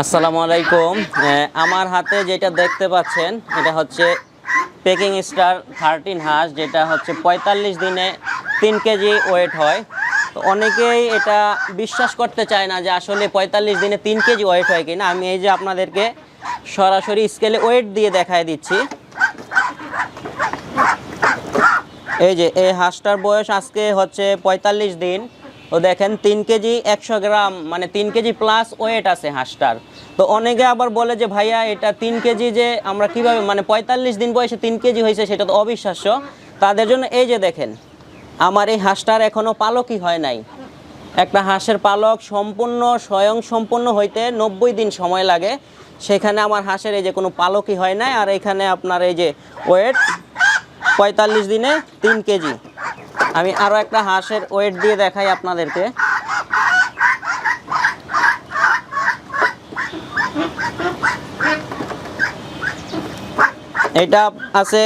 আসসালামু আলাইকুম। আমার হাতে যেটা দেখতে পাচ্ছেন, এটা হচ্ছে পেকিং স্টার থার্টিন হাঁস যেটা হচ্ছে পঁয়তাল্লিশ দিনে তিন কেজি ওয়েট হয়। তো অনেকেই এটা বিশ্বাস করতে চায় না যে আসলে পঁয়তাল্লিশ দিনে তিন কেজি ওয়েট হয় কিনা। আমি এই যে আপনাদেরকে সরাসরি স্কেলে ওয়েট দিয়ে দেখায় দিচ্ছি। এই যে, এই হাঁসটার বয়স আজকে হচ্ছে পঁয়তাল্লিশ দিন। ও দেখেন, তিন কেজি একশো গ্রাম মানে তিন কেজি প্লাস ওয়েট আছে হাঁসটার। তো অনেকে আবার বলে যে, ভাইয়া, এটা তিন কেজি যে আমরা কীভাবে মানে পঁয়তাল্লিশ দিন বয়সে তিন কেজি হয়েছে, সেটা তো অবিশ্বাস্য। তাদের জন্য এই যে দেখেন, আমার এই হাঁসটার এখনও পালকই হয় নাই। একটা হাঁসের পালক সম্পূর্ণ, স্বয়ং সম্পূর্ণ হইতে নব্বই দিন সময় লাগে। সেখানে আমার হাঁসের এই যে কোনো পালকই হয় নাই, আর এখানে আপনার এই যে ওয়েট পঁয়তাল্লিশ দিনে তিন কেজি। আমি আরও একটা হাঁসের ওয়েট দিয়ে দেখাই আপনাদেরকে। এটা আছে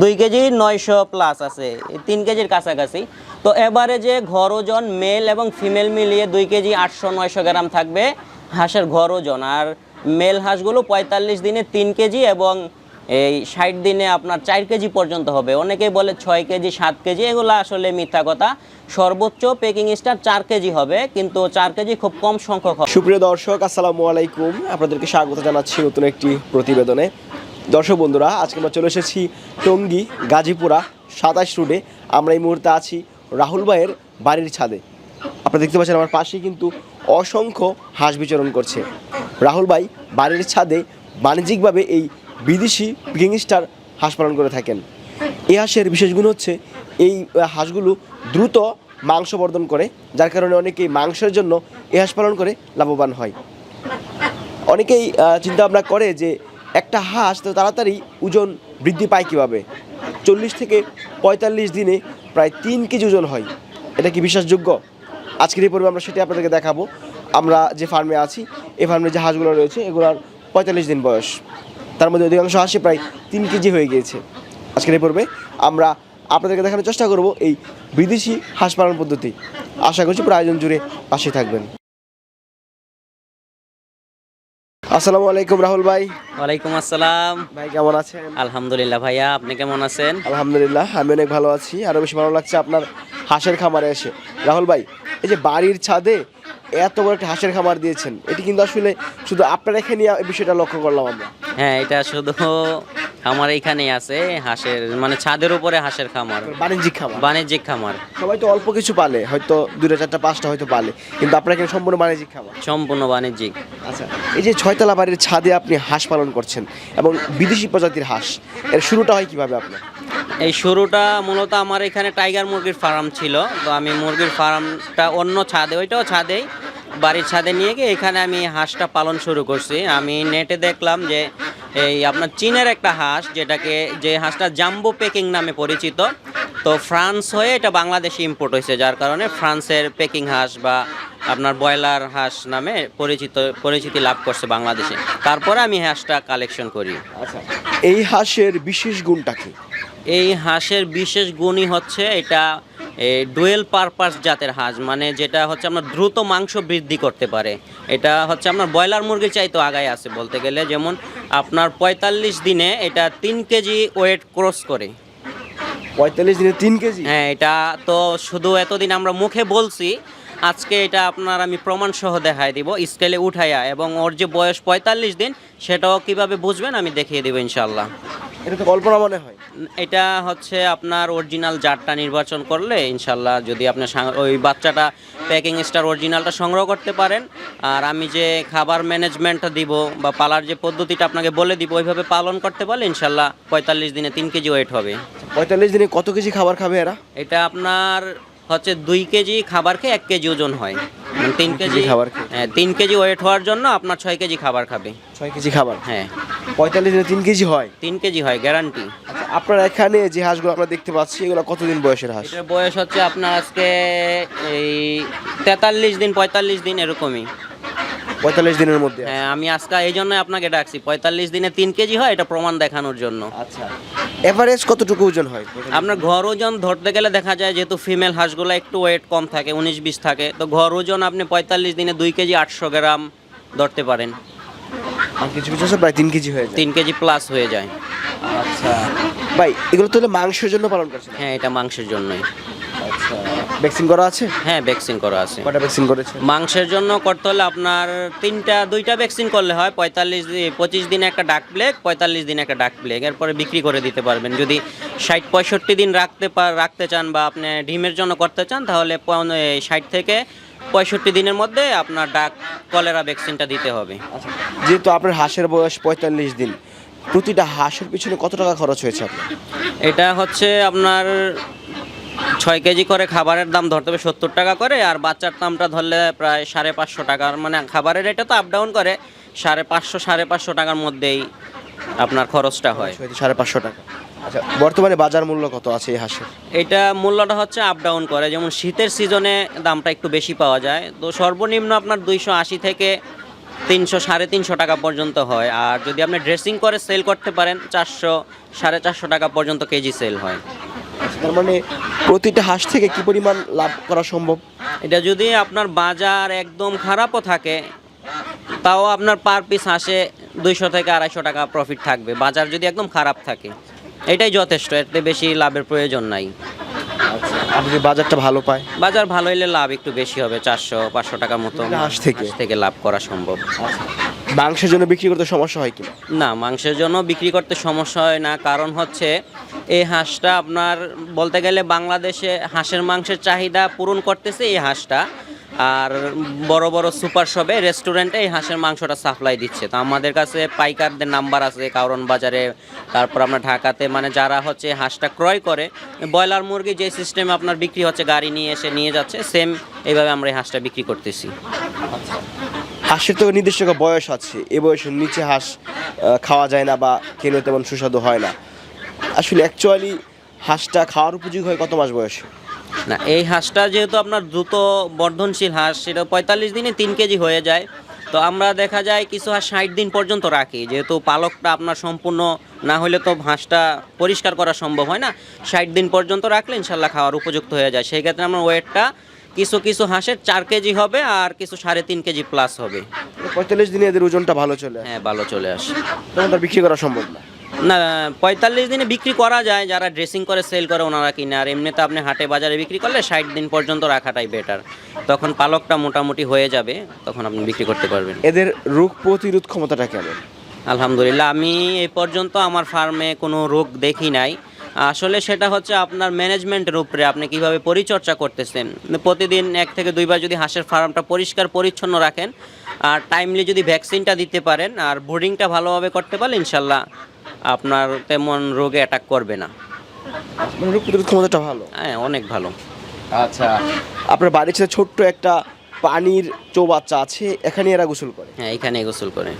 দুই কেজি নয়শো প্লাস আছে তিন কেজির কাছাকাছি। তো এবারে যে ঘর ওজন মেল এবং ফিমেল মিলিয়ে দুই কেজি আটশো নয়শো গ্রাম থাকবে হাঁসের ঘর ওজন। আর মেল হাঁসগুলো পঁয়তাল্লিশ দিনে তিন কেজি এবং এই ষাট দিনে আপনার চার কেজি পর্যন্ত হবে। অনেকেই বলে ছয় কেজি, সাত কেজি, এগুলো আসলে মিথ্যা কথা। সর্বোচ্চ পেকিং স্টার চার কেজি হবে, কিন্তু চার কেজি খুব কম সংখ্যক হবে। সুপ্রিয় দর্শক, আসসালামু আলাইকুম। আপনাদেরকে স্বাগত জানাচ্ছি নতুন একটি প্রতিবেদনে। দর্শক বন্ধুরা, আজকে আমরা চলে এসেছি টঙ্গী, গাজীপুরা, সাতাশ রোডে আমরা এই মুহূর্তে আছি রাহুল ভাইয়ের বাড়ির ছাদে। আপনারা দেখতে পাচ্ছেন আমার পাশেই কিন্তু অসংখ্য হাঁস বিচরণ করছে। রাহুল ভাই, বাড়ির ছাদে বাণিজ্যিকভাবে এই বিদেশি স্টার হাঁস পালন করে থাকেন। এই হাঁসের বিশেষ গুণ হচ্ছে এই হাঁসগুলো দ্রুত মাংস বর্ধন করে, যার কারণে অনেকেই মাংসের জন্য এই হাঁস পালন করে লাভবান হয়। অনেকেই চিন্তা ভাবনা করে যে একটা হাঁস তো তাড়াতাড়ি ওজন বৃদ্ধি পায় কীভাবে? চল্লিশ থেকে পঁয়তাল্লিশ দিনে প্রায় তিন কেজি ওজন হয়। এটা কি বিশ্বাসযোগ্য? আজকের এই পর্বে আমরা সেটি আপনাদেরকে দেখাবো। আমরা যে ফার্মে আছি, এই ফার্মে যে হাঁসগুলো রয়েছে, এগুলোর পঁয়তাল্লিশ দিন বয়স। তার মধ্যে অধিকাংশ হাঁসই প্রায় তিন কেজি হয়ে গিয়েছে। আজকের এই পর্বে আমরা আপনাদেরকে দেখানোর চেষ্টা করব এই বিদেশি হাঁস পালন পদ্ধতি। আশা করছি পুরো আয়োজন জুড়ে পাশে থাকবেন। আসসালামু আলাইকুম রাহুল ভাই। ওয়ালাইকুম আসসালাম। ভাই কেমন আছেন? আলহামদুলিল্লাহ ভাইয়া আপনি কেমন আছেন? আলহামদুলিল্লাহ আমি অনেক ভালো আছি। আরও বেশি ভালো লাগছে আপনার হাঁসের খামারে এসে। রাহুল ভাই এই যে বাড়ির ছাদে এত বড় একটা হাঁসের খামার দিয়েছেন। এটি কিন্তু আসলে শুধু আপনার এখানে এই বিষয়টা লক্ষ্য করলাম আমরা। হ্যাঁ এটা শুধু আমার এইখানেই আছে হাঁসের মানে ছাদের উপরে হাঁসের খামার। বাণিজ্যিক খামার। বাণিজ্যিক খামার। সবাই তো অল্প কিছু পালে হয়তো দুটা চারটা পাঁচটা হয়তো পালে কিন্তু আপনার এখানে সম্পূর্ণ বাণিজ্যিক খামার। সম্পূর্ণ বাণিজ্যিক। আচ্ছা এই যে ছয়তলা বাড়ির ছাদে আপনি হাঁস পালন করছেন এবং বিদেশি প্রজাতির হাঁস এর শুরুটা হয় কীভাবে আপনার? এই শুরুটা মূলত আমার এখানে টাইগার মুরগির ফার্ম ছিল। তো আমি মুরগির ফার্মটা অন্য ছাদে, ওইটাও ছাদেই, বাড়ির ছাদে নিয়ে গিয়ে এখানে আমি হাঁসটা পালন শুরু করছি। আমি নেটে দেখলাম যে এই আপনার চীনের একটা হাঁস, যেটাকে যে হাঁসটা জাম্বো পেকিং নামে পরিচিত। তো ফ্রান্স হয়ে এটা বাংলাদেশে ইম্পোর্ট হয়েছে, যার কারণে ফ্রান্সের পেকিং হাঁস বা আপনার ব্রয়লার হাঁস নামে পরিচিত, পরিচিতি লাভ করছে বাংলাদেশে। তারপরে আমি হাঁসটা কালেকশন করি। আচ্ছা এই হাঁসের বিশেষ গুণটা কি? এই হাঁসের বিশেষ গুণই হচ্ছে এটা ডুয়েল পারপাস জাতের হাঁস মানে যেটা হচ্ছে আপনার দ্রুত মাংস বৃদ্ধি করতে পারে। এটা হচ্ছে আপনার ব্রয়লার মুরগি চাইতো আগায় আছে বলতে গেলে যেমন আপনার পঁয়তাল্লিশ দিনে এটা তিন কেজি ওয়েট ক্রস করে। পঁয়তাল্লিশ দিনে তিন কেজি? হ্যাঁ এটা তো শুধু এতদিন আমরা মুখে বলছি আজকে এটা আপনার আমি প্রমাণ সহ দেখাই দিব স্কেলে উঠাইয়া এবং ওর যে বয়স পঁয়তাল্লিশ দিন সেটাও কীভাবে বুঝবেন আমি দেখিয়ে দেবো ইনশাল্লাহ এটা তো কল্পনা মনে হয়। এটা হচ্ছে আপনার অরিজিনাল জাতটা নির্বাচন করলে ইনশাল্লাহ যদি আপনি ওই বাচ্চাটা প্যাকিং স্টার অরিজিনালটা সংগ্রহ করতে পারেন। আর আমি যে খাবার ম্যানেজমেন্টটা দিব বা পালার যে পদ্ধতিটা আপনাকে বলে দিব ওইভাবে পালন করতে পারলে ইনশাল্লাহ পঁয়তাল্লিশ দিনে তিন কেজি ওয়েট হবে। পঁয়তাল্লিশ দিনে কত কেজি খাবার খাবে এরা? এটা আপনার হচ্ছে দুই কেজি খাবার খেয়ে এক কেজি ওজন হয়। মানে তিন কেজি খাবার খেয়ে। হ্যাঁ তিন কেজি ওয়েট হওয়ার জন্য আপনার ছয় কেজি খাবার খাবে। ছয় কেজি খাবার? হ্যাঁ। পঁয়তাল্লিশ দিনে তিন কেজি হয়? তিন কেজি হয় গ্যারান্টি আচ্ছা আপনার এখানে যে হাঁসগুলো আমরা দেখতে পাচ্ছি এগুলো কতদিন বয়সের হাঁস? এটার বয়স হচ্ছে আপনার আজকে এই তেতাল্লিশ দিন পঁয়তাল্লিশ দিন এরকমই। পঁয়তাল্লিশ দিনের মধ্যে? হ্যাঁ আমি আজকে এই জন্য আপনাকে ডাকছি। পঁয়তাল্লিশ দিনে তিন কেজি হয় এটা প্রমাণ দেখানোর জন্য। আচ্ছা এভারেজ কতটুকু ওজন হয়? আপনার ঘর ওজন ধরতে গেলে দেখা যায় যেহেতু ফিমেল হাঁসগুলো একটু ওয়েট কম থাকে উনিশ বিশ থাকে তো ঘর ওজন আপনি পঁয়তাল্লিশ দিনে দুই কেজি আটশো গ্রাম ধরতে পারেন। কিছু কিছু আছে? প্রায় তিন কেজি হয়ে যায়। তিন কেজি প্লাস হয়ে যায়। আচ্ছা। ভাই এগুলো তাহলে মাংসের জন্য পালন করছেন? হ্যাঁ এটা মাংসের জন্যই। আচ্ছা। ভ্যাকসিন করা আছে? হ্যাঁ ভ্যাকসিন করা আছে। কটা ভ্যাকসিন করেছে মাংসের জন্য করতে হলে আপনার তিনটা দুইটা ভ্যাকসিন করলে হয়। পঁয়তাল্লিশ পঁচিশ দিনে একটা ডাক প্লেগ পঁয়তাল্লিশ দিনে একটা ডাক প্লেগ এরপরে বিক্রি করে দিতে পারবেন। যদি ষাট পঁয়ষট্টি দিন রাখতে পার রাখতে চান বা আপনি ডিমের জন্য করতে চান তাহলে ষাট থেকে পঁয়ষট্টি দিনের মধ্যে আপনার ডাক কলেরা ভ্যাকসিনটা দিতে হবে। আচ্ছা যেহেতু আপনার হাঁসের বয়স পঁয়তাল্লিশ দিন প্রতিটা হাঁসের পিছনে কত টাকা খরচ হয়েছে আপনার? এটা হচ্ছে আপনার ছয় কেজি করে খাবারের দাম ধরতে হবে সত্তর টাকা করে আর বাচ্চার দামটা ধরলে প্রায় সাড়ে পাঁচশো টাকার মানে খাবারের রেটে তো আপ ডাউন করে সাড়ে পাঁচশো সাড়ে পাঁচশো টাকার মধ্যেই আপনার খরচটা হয়। সাড়ে পাঁচশো টাকা। আচ্ছা বর্তমানে বাজার মূল্য কত আছে এই হাঁসের? এটা মূল্যটা হচ্ছে আপ ডাউন করে যেমন শীতের সিজনে দামটা একটু বেশি পাওয়া যায়। তো সর্বনিম্ন আপনার দুইশো আশি থেকে তিনশো সাড়ে তিনশো টাকা পর্যন্ত হয়। আর যদি আপনি ড্রেসিং করে সেল করতে পারেন চারশো সাড়ে চারশো টাকা পর্যন্ত কেজি সেল হয়। তার মানে প্রতিটা হাঁস থেকে কি পরিমাণ লাভ করা সম্ভব? এটা যদি আপনার বাজার একদম খারাপও থাকে তাও আপনার পার পিস হাঁসে দুইশো থেকে আড়াইশো টাকা প্রফিট থাকবে। বাজার যদি একদম খারাপ থাকে। এটাই যথেষ্ট এতে বেশি লাভের প্রয়োজন নাই। আর যদি বাজারটা ভালো পায়? বাজার ভালো হলে লাভ একটু বেশি হবে চারশো পাঁচশো টাকার মতো হাঁস থেকে? হাঁস থেকে লাভ করা সম্ভব। মাংসের জন্য বিক্রি করতে সমস্যা হয় কিনা? না মাংসের জন্য বিক্রি করতে সমস্যা হয় না কারণ হচ্ছে এই হাঁসটা আপনার বলতে গেলে বাংলাদেশে হাঁসের মাংসের চাহিদা পূরণ করতেছে এই হাঁসটা। আর বড় বড় সুপার শপে রেস্টুরেন্টে এই হাঁসের মাংসটা সাপ্লাই দিচ্ছে। তো আমাদের কাছে পাইকারদের নাম্বার আছে কারণ বাজারে, তারপর আপনার ঢাকাতে মানে যারা হচ্ছে হাঁসটা ক্রয় করে, ব্রয়লার মুরগি যে সিস্টেমে আপনার বিক্রি হচ্ছে, গাড়ি নিয়ে এসে নিয়ে যাচ্ছে সেম এইভাবে আমরা এই হাঁসটা বিক্রি করতেছি। হাঁসের তো নির্দিষ্ট বয়স আছে, এ বয়সের নিচে হাঁস খাওয়া যায় না বা খেলে তেমন সুস্বাদু হয় না। আসলে অ্যাকচুয়ালি হাঁসটা খাওয়ার উপযোগী হয় কত মাস বয়সে? না এই হাঁসটা যেহেতু আপনার দ্রুত বর্ধনশীল হাঁস সেটা পঁয়তাল্লিশ দিনে তিন কেজি হয়ে যায়। তো আমরা দেখা যায় কিছু হাঁস ষাট দিন পর্যন্ত রাখি যেহেতু পালকটা আপনার সম্পূর্ণ না হলে তো হাঁসটা পরিষ্কার করা সম্ভব হয় না। ষাট দিন পর্যন্ত রাখলে ইনশাল্লাহ খাওয়ার উপযুক্ত হয়ে যায়। সেই ক্ষেত্রে আমার ওয়েটটা কিছু কিছু হাঁসের চার কেজি হবে আর কিছু সাড়ে তিন কেজি প্লাস হবে। পঁয়তাল্লিশ দিনে এদের ওজনটা ভালো চলে হ্যাঁ ভালো চলে আসে। তখন বিক্রি করা সম্ভব না। না পঁয়তাল্লিশ দিনে বিক্রি করা যায় যারা ড্রেসিং করে সেল করে ওনারা কিনে। আর এমনিতে আপনি হাটে বাজারে বিক্রি করলে ষাট দিন পর্যন্ত রাখাটাই বেটার তখন পালকটা মোটামুটি হয়ে যাবে তখন আপনি বিক্রি করতে পারবেন। এদের রোগ প্রতিরোধ ক্ষমতাটা কেমন? আলহামদুলিল্লাহ আমি এই পর্যন্ত আমার ফার্মে কোনো রোগ দেখি নাই। আসলে সেটা হচ্ছে আপনার ম্যানেজমেন্টের উপরে আপনি কীভাবে পরিচর্যা করতেছেন। প্রতিদিন এক থেকে দুইবার যদি হাঁসের ফার্মটা পরিষ্কার পরিচ্ছন্ন রাখেন আর টাইমলি যদি ভ্যাকসিনটা দিতে পারেন আর বোর্ডিংটা ভালোভাবে করতে পারলে ইনশাল্লাহ আপনার তেমন রোগে অ্যাটাক করবে না। মানে রোগ প্রতিরোধ ক্ষমতাটা ভালো? হ্যাঁ অনেক ভালো। আচ্ছা আপনার বাড়ির সাথে ছোট্ট একটা পানির চৌবাচ্চা আছে এখানে এরা গোসল করে? হ্যাঁ এখানে গোসল করে।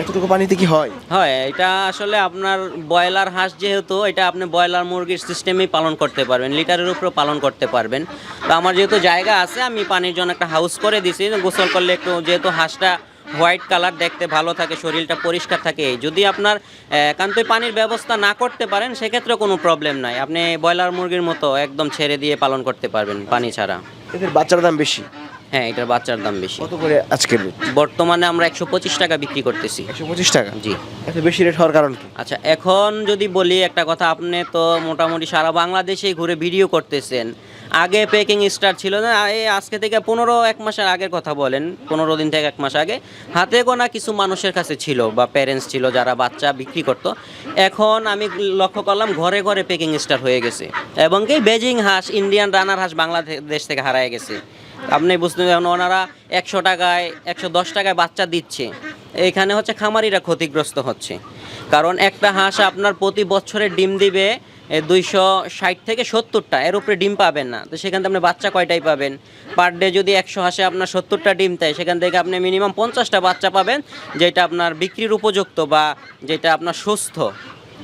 এতটুকু পানিতে কি হয়? হয় এটা আসলে আপনার ব্রয়লার হাঁস যেহেতু এটা আপনি ব্রয়লার মুরগির সিস্টেমেই পালন করতে পারবেন লিটারের উপরেও পালন করতে পারবেন। তো আমার যেহেতু জায়গা আছে আমি পানির জন্য একটা হাউস করে দিছি গোসল করলে একটু যেহেতু হাঁসটা হোয়াইট কালার দেখতে ভালো থাকে, শরীরটা পরিষ্কার থাকে। যদি আপনার একান্ত পানির ব্যবস্থা না করতে পারেন সেক্ষেত্রে কোনো প্রবলেম নাই। আপনি ব্রয়লার মুরগির মতো একদম ছেড়ে দিয়ে পালন করতে পারবেন পানি ছাড়া। এদের বাচ্চার দাম বেশি? হ্যাঁ এটার বাচ্চার দাম বেশি। কত করে আজকের রেট? বর্তমানে আমরা একশো পঁচিশ টাকা বিক্রি করতেছি। একশো পঁচিশ টাকা? জি। এত বেশি রেট হওয়ার কারণ কি? আচ্ছা এখন যদি বলি একটা কথা আপনি তো মোটামুটি সারা বাংলাদেশেই ঘুরে ভিডিও করতেছেন। আগে পেকিং স্টার ছিল না এই আজকে থেকে পনেরো এক মাসের আগের কথা বলেন পনেরো দিন থেকে এক মাস আগে। হাতে গোনা কিছু মানুষের কাছে ছিল বা প্যারেন্টস ছিল যারা বাচ্চা বিক্রি করতো। এখন আমি লক্ষ্য করলাম ঘরে ঘরে পেকিং স্টার হয়ে গেছে। এবং কি বেজিং হাঁস ইন্ডিয়ান রানার হাঁস বাংলাদেশ থেকে হারায় গেছে। আপনি বুঝতে পারেন ওনারা একশো টাকায়, একশো দশ টাকায় বাচ্চা দিচ্ছে। এখানে হচ্ছে খামারিরা ক্ষতিগ্রস্ত হচ্ছে। কারণ একটা হাঁস আপনার প্রতি বছরে ডিম দিবে দুইশো ষাট থেকে সত্তরটা। এর উপরে ডিম পাবেন না। তো সেখান থেকে আপনি বাচ্চা কয়টাই পাবেন? পার ডে যদি একশো হাঁসে আপনার সত্তরটা ডিম দেয়, সেখান থেকে আপনি মিনিমাম পঞ্চাশটা বাচ্চা পাবেন, যেটা আপনার বিক্রির উপযুক্ত বা যেটা আপনার সুস্থ।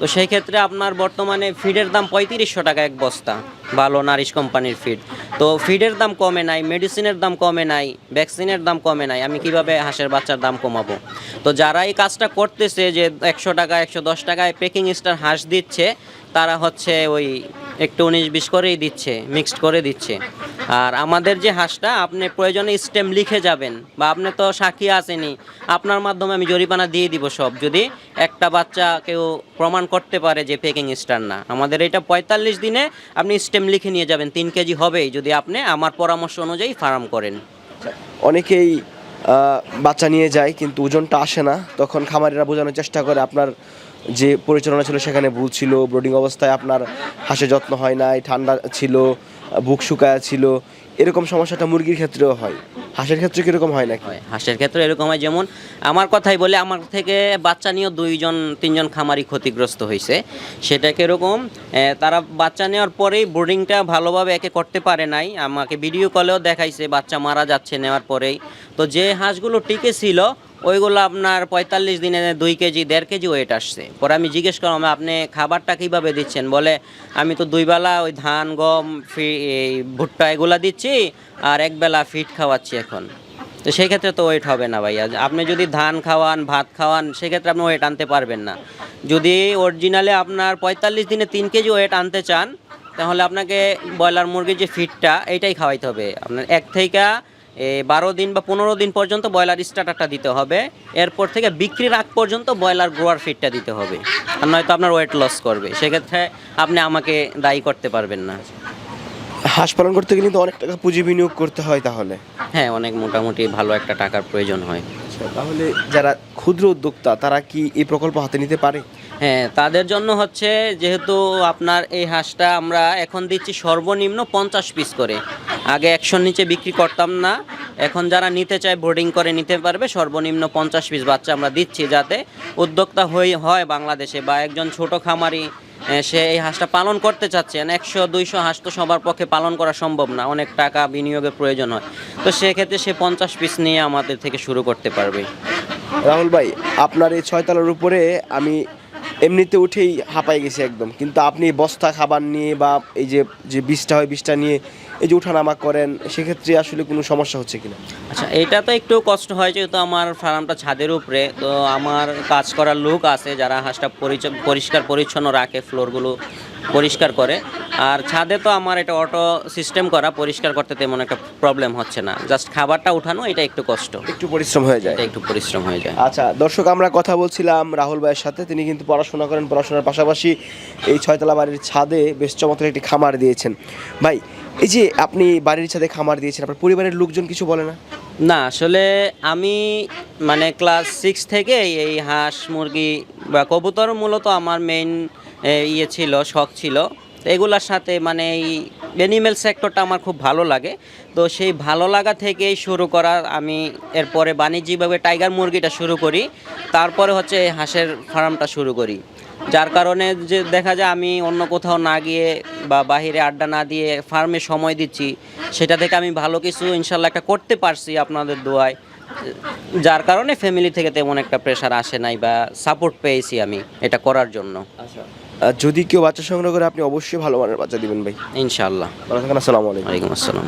তো সেই ক্ষেত্রে আপনার বর্তমানে ফিডের দাম পঁয়ত্রিশশো টাকা এক বস্তা, ভালো নারিশ কোম্পানির ফিড তো ফিডের দাম কমে নাই মেডিসিনের দাম কমে নাই ভ্যাকসিনের দাম কমে নাই, আমি কীভাবে হাঁসের বাচ্চার দাম কমাবো? তো যারা এই কাজটা করতেছে যে একশো টাকা, একশো দশ টাকায় পেকিং স্টার হাঁস দিচ্ছে, তারা হচ্ছে ওই একটু উনিশ বিশ করেই দিচ্ছে মিক্সড করে দিচ্ছে। আর আমাদের যে হাঁসটা, আপনি প্রয়োজনে স্টেম লিখে যাবেন, বা আপনি তো সাক্ষী আসেনি আপনার মাধ্যমে আমি জরিমানা দিয়ে দিব সব। যদি একটা বাচ্চা কেউ প্রমাণ করতে পারে যে পেকিং স্টার না, আমাদের এটা পঁয়তাল্লিশ দিনে আপনি স্টেম লিখে নিয়ে যাবেন, তিন কেজি হবেই, যদি আপনি আমার পরামর্শ অনুযায়ী ফার্ম করেন। অনেকেই বাচ্চা নিয়ে যায়, কিন্তু ওজনটা আসে না, তখন খামারিরা বোঝানোর চেষ্টা করে আপনার যে পরিচালনা ছিল সেখানে ভুল ছিল ব্রোডিং অবস্থায় আপনার হাঁসের যত্ন হয় নাই, ঠান্ডা ছিল, বুক শুকায়া ছিল, এরকম সমস্যাটা মুরগির ক্ষেত্রেও হয়। হাঁসের ক্ষেত্রে কীরকম হয় নাকি? হাঁসের ক্ষেত্রে এরকম হয়। যেমন আমার কথাই বলে, আমার থেকে বাচ্চা নিয়েও দুইজন, তিনজন খামারি ক্ষতিগ্রস্ত হয়েছে। সেটা কীরকম? তারা বাচ্চা নেওয়ার পরেই বোর্ডিংটা ভালোভাবে একে করতে পারে নাই। আমাকে ভিডিও কলেও দেখাইছে, বাচ্চা মারা যাচ্ছে নেওয়ার পরেই। তো যে হাঁসগুলো টিকে ছিল ওইগুলো আপনার পঁয়তাল্লিশ দিনে দুই কেজি, দেড় কেজি ওয়েট আসছে। পরে আমি জিজ্ঞেস করলাম, আপনি খাবারটা কীভাবে দিচ্ছেন? বলে, আমি তো দুই বেলা ওই ধান, গম, ফি ভুট্টা এগুলা দিচ্ছি আর একবেলা ফিট খাওয়াচ্ছি এখন। তো সেক্ষেত্রে তো ওয়েট হবে না ভাইয়া আপনি যদি ধান খাওয়ান, ভাত খাওয়ান, সেক্ষেত্রে আপনি ওয়েট আনতে পারবেন না। যদি অরিজিনালে আপনার পঁয়তাল্লিশ দিনে তিন কেজি ওয়েট আনতে চান, তাহলে আপনাকে ব্রয়লার মুরগির যে ফিটটা এইটাই খাওয়াইতে হবে। আপনার এক থেকে বারো দিন বা পনেরো দিন পর্যন্ত ব্রয়লার স্টার্টারটা দিতে হবে। এরপর থেকে বিক্রির আগ পর্যন্ত ব্রয়লার গ্রোয়ার ফিটটা দিতে হবে। আর নয়তো আপনার ওয়েট লস করবে। সেক্ষেত্রে আপনি আমাকে দায়ী করতে পারবেন না। হাঁস পালন করতে গেলে তো অনেক টাকা পুঁজি বিনিয়োগ করতে হয় তাহলে। হ্যাঁ অনেক মোটামুটি ভালো একটা টাকার প্রয়োজন হয়। আচ্ছা, তাহলে যারা ক্ষুদ্র উদ্যোক্তা তারা কি এই প্রকল্প হাতে নিতে পারে? হ্যাঁ তাদের জন্য হচ্ছে যেহেতু আপনার এই হাঁসটা আমরা এখন দিচ্ছি সর্বনিম্ন পঞ্চাশ পিস করে। আগে একশোর নিচে বিক্রি করতাম না, এখন যারা নিতে চায় বোর্ডিং করে নিতে পারবে, সর্বনিম্ন পঞ্চাশ পিস বাচ্চা আমরা দিচ্ছি যাতে উদ্যোক্তা হয়ে, হয় বাংলাদেশে বা একজন ছোট খামারি সে এই হাঁসটা পালন করতে চাচ্ছেন একশো, দুইশো হাঁস তো সবার পক্ষে পালন করা সম্ভব না, অনেক টাকা বিনিয়োগের প্রয়োজন হয়। তো সেক্ষেত্রে সে পঞ্চাশ পিস নিয়ে আমাদের থেকে শুরু করতে পারবে। রাহুল ভাই, আপনার এই ছয়তলার উপরে আমি এমনিতে উঠেই হাঁপাই গেছে একদম। কিন্তু আপনি বস্তা খাবার নিয়ে বা এই যে যে বিষটা হয় বিষটা নিয়ে এই যে উঠানামা করেন, সেক্ষেত্রে আসলে কোনো সমস্যা হচ্ছে কিনা? আচ্ছা এটা তো একটু কষ্ট হয়, যেহেতু আমার ফার্মটা ছাদের উপরে। তো আমার কাজ করার লোক আছে যারা হাঁসটা পরিচ- পরিষ্কার পরিচ্ছন্ন রাখে, ফ্লোরগুলো পরিষ্কার করে। আর ছাদে তো আমার এটা অটো সিস্টেম করা পরিষ্কার করতে তেমন একটা প্রবলেম হচ্ছে না। জাস্ট খাবারটা উঠানো এটা একটু কষ্ট। একটু পরিশ্রম হয়ে যায়। এটা একটু পরিশ্রম হয়ে যায়। আচ্ছা দর্শক আমরা কথা বলছিলাম রাহুল ভাইয়ের সাথে। তিনি কিন্তু পড়াশোনা করেন পড়াশোনার পাশাপাশি এই ছয়তলা বাড়ির ছাদে বেশ চমৎকার একটি খামার দিয়েছেন। ভাই এই যে আপনি বাড়ির ছাদে খামার দিয়েছেন আপনার পরিবারের লোকজন কিছু বলে না? না আসলে আমি মানে ক্লাস সিক্স থেকে এই হাঁস মুরগি বা কবুতর মূলত আমার মেইন ইয়ে ছিল, শখ ছিল। এগুলার সাথে মানে এই অ্যানিমেল সেক্টরটা আমার খুব ভালো লাগে। তো সেই ভালো লাগা থেকেই শুরু করা আমি এরপরে বাণিজ্যিকভাবে টাইগার মুরগিটা শুরু করি। তারপরে হচ্ছে হাঁসের ফার্মটা শুরু করি। যার কারণে যে দেখা যায় আমি অন্য কোথাও না গিয়ে বা বাহিরে আড্ডা না দিয়ে ফার্মে সময় দিচ্ছি, সেটা থেকে আমি ভালো কিছু ইনশাল্লাহ একটা করতে পারছি আপনাদের দোয়ায়। যার কারণে ফ্যামিলি থেকে তেমন একটা প্রেশার আসে নাই বা সাপোর্ট পেয়েছি আমি এটা করার জন্য। আচ্ছা। যদি কেউ বাচ্চা সংগ্রহ করে আপনি অবশ্যই ভালো মানের বাচ্চা দিবেন ভাই। ইনশাল্লাহ ভালো থাকেন আসসালামু আলাইকুম। আসসালাম।